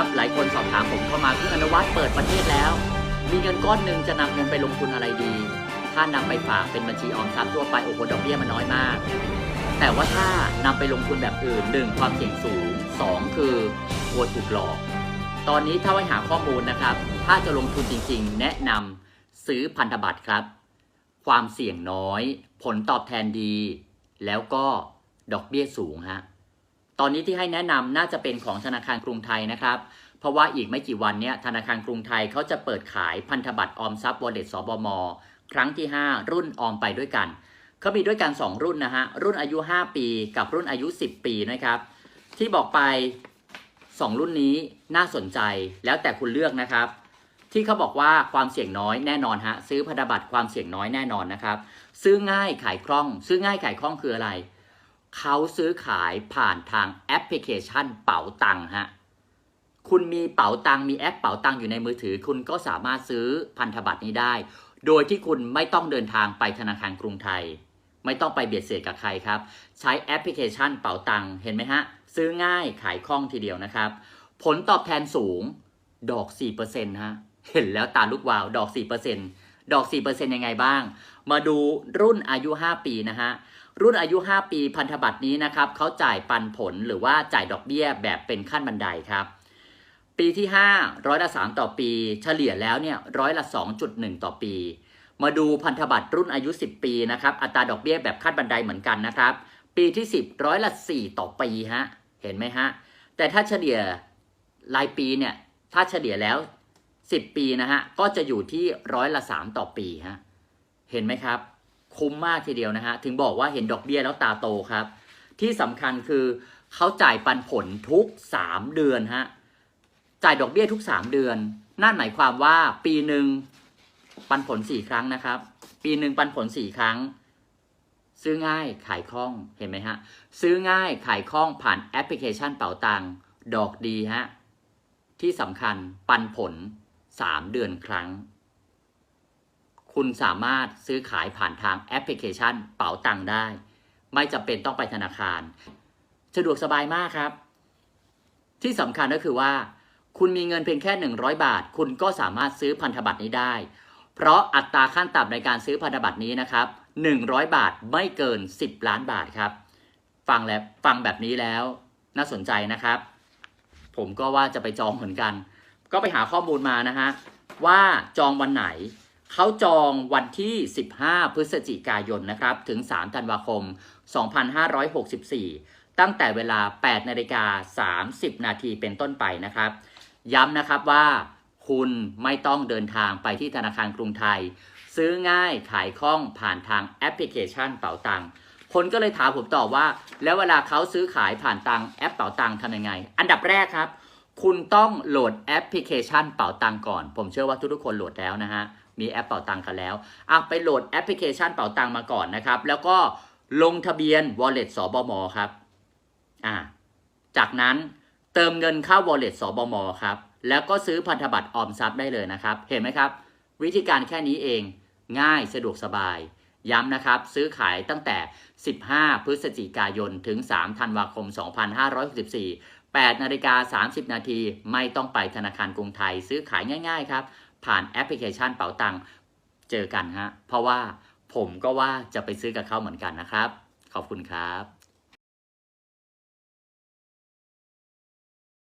ับหลายคนสอบถามผมเข้ามาคืออนุวัฒน์เปิดประเทศแล้ว มีเงินก้อนหนึ่งจะนำเงินไปลงทุนอะไรดี ถ้านำไปฝากเป็นบัญชีออมทรัพย์ทั่วไปโอ้โหดอกเบี้ยมันน้อยมาก แต่ว่าถ้านำไปลงทุนแบบอื่นหนึ่งความเสี่ยงสูงสองคือกลัวถูกหลอก ตอนนี้ถ้าไว้หาข้อมูลนะครับ ถ้าจะลงทุนจริง ๆ แนะนำซื้อพันธบัตรครับ ความเสี่ยงน้อย ผลตอบแทนดี แล้วก็ดอกเบี้ยสูงฮะ ตอนนี้ที่ให้แนะนำน่าจะเป็นของธนาคารกรุงไทยนะครับ เพราะว่าอีกไม่กี่วันนี้ธนาคารกรุงไทยเขาจะเปิดขายพันธบัตรออมทรัพย์วอลเล็ตสบม ครั้งที่ 5 รุ่นออมไปด้วยกันเขามีด้วยกัน 2 รุ่นนะฮะ รุ่นอายุ 5 ปีกับรุ่นอายุ 10 ปีนะครับ ที่บอกไป 2 รุ่นนี้น่าสนใจแล้วแต่คุณเลือกนะครับ ที่เขาบอกว่าความเสี่ยงน้อยแน่นอนฮะซื้อพันธบัตรความเสี่ยงน้อยแน่นอนนะครับ ซื้อง่ายขายคล่อง ซื้อง่ายขายคล่องคืออะไร เขาซื้อขายผ่านทางแอปพลิเคชันเป๋าตังฮะ คุณมีเป๋าตังมีแอปเป๋าตังอยู่ในมือถือ คุณก็สามารถซื้อพันธบัตรนี้ได้ โดยที่คุณไม่ต้องเดินทางไปธนาคารกรุงไทย ไม่ต้องไปเบียดเสียดกับใครครับ ใช้แอปพลิเคชันเป๋าตังเห็นไหมฮะ ซื้อง่ายขายคล่องทีเดียวนะครับ ผลตอบแทนสูง ดอก 4%ฮะ เห็นแล้วตาลูกวาวดอก 4%ดอก 4%ยังไงบ้าง มาดูรุ่นอายุ 5 ปีนะฮะ รุ่นอายุ 5 ปีพันธบัตรนี้นะครับเขาจ่ายปันผลหรือว่าจ่ายดอกเบี้ยแบบเป็นขั้นบันไดครับ ปีที่ 5 ร้อยละ 3 ต่อปี เฉลี่ยแล้วเนี่ยร้อยละ 2.1 ต่อปี มาดูพันธบัตรรุ่นอายุ 10 ปีนะครับอัตราดอกเบี้ยแบบขั้นบันไดเหมือนกันนะครับปีที่ 10 ร้อยละ 4 ต่อปีฮะเห็นไหมฮะแต่ถ้าเฉลี่ยรายปีเนี่ยถ้าเฉลี่ยแล้ว 10 ปีนะฮะก็จะอยู่ที่ร้อยละ 3 ต่อปีฮะเห็นไหมครับ คุ้มมากทีเดียวนะฮะ ถึงบอกว่าเห็นดอกเบี้ยแล้วตาโตครับ ที่สำคัญคือเขาจ่ายปันผลทุก 3 เดือนฮะ จ่ายดอกเบี้ยทุก 3 เดือน นั่นหมายความว่าปีหนึ่งปันผล 4 ครั้งนะครับ ปีหนึ่งปันผล 4 ครั้ง ซื้อง่ายขายคล่อง เห็นไหมฮะ ซื้อง่ายขายคล่องผ่านแอปพลิเคชันเป๋าตังค์ดอกดีฮะ ที่สำคัญปันผล 3 เดือนครั้ง คุณสามารถซื้อขายผ่านทางแอปพลิเคชันเป๋าตังได้ ไม่จำเป็นต้องไปธนาคาร สะดวกสบายมากครับ ที่สำคัญก็คือว่า คุณมีเงินเพียงแค่ 100 บาท คุณก็สามารถซื้อพันธบัตรนี้ได้ เพราะอัตราขั้นต่ำในการซื้อพันธบัตรนี้นะครับ 100 บาทไม่เกิน 10 ล้านบาทครับ ฟังแล้วฟังแบบนี้แล้วน่าสนใจนะครับ ผมก็ว่าจะไปจองเหมือนกัน ก็ไปหาข้อมูลมานะฮะว่าจองวันไหน เขาจองวันที่ 15 พฤศจิกายนนะครับ ถึง 3 ธันวาคม 2564 ตั้งแต่เวลา 8 นาฬิกา 30 นาทีเป็นต้นไปนะครับ ย้ำนะครับว่าคุณไม่ต้องเดินทางไปที่ธนาคารกรุงไทย ซื้อง่ายขายคล่องผ่านทางแอปพลิเคชันเป๋าตังคนก็เลยถามผมต่อว่า แล้วเวลาเขาซื้อขายผ่านตังแอปเป๋าตังทำยังไง อันดับแรกครับ คุณต้องโหลดแอปพลิเคชันเป๋าตังก่อน ผมเชื่อว่าทุกๆคนโหลดแล้วนะฮะ มีแอปเป๋าตังกันแล้วอะไปโหลดแอปพลิเคชันเป๋าตังมาก่อนนะครับ แล้วก็ลงทะเบียน wallet สบมครับอ่าจากนั้นเติมเงินเข้า wallet สบมครับ แล้วก็ซื้อพันธบัตรออมทรัพย์ได้เลยนะครับ เห็นไหมครับ วิธีการแค่นี้เองง่ายสะดวกสบาย ย้ำนะครับ ซื้อขายตั้งแต่ 15 พฤศจิกายน ถึง 3 ธันวาคม 2564 8นาฬิกา 30 นาที ไม่ต้องไปธนาคารกรุงไทย ซื้อขายง่าย ๆ ครับ ผ่านแอปพลิเคชันเป๋าตังค์เจอกันฮะเพราะว่าผมก็ว่าจะไปซื้อกับเขาเหมือนกันนะครับ ขอบคุณครับ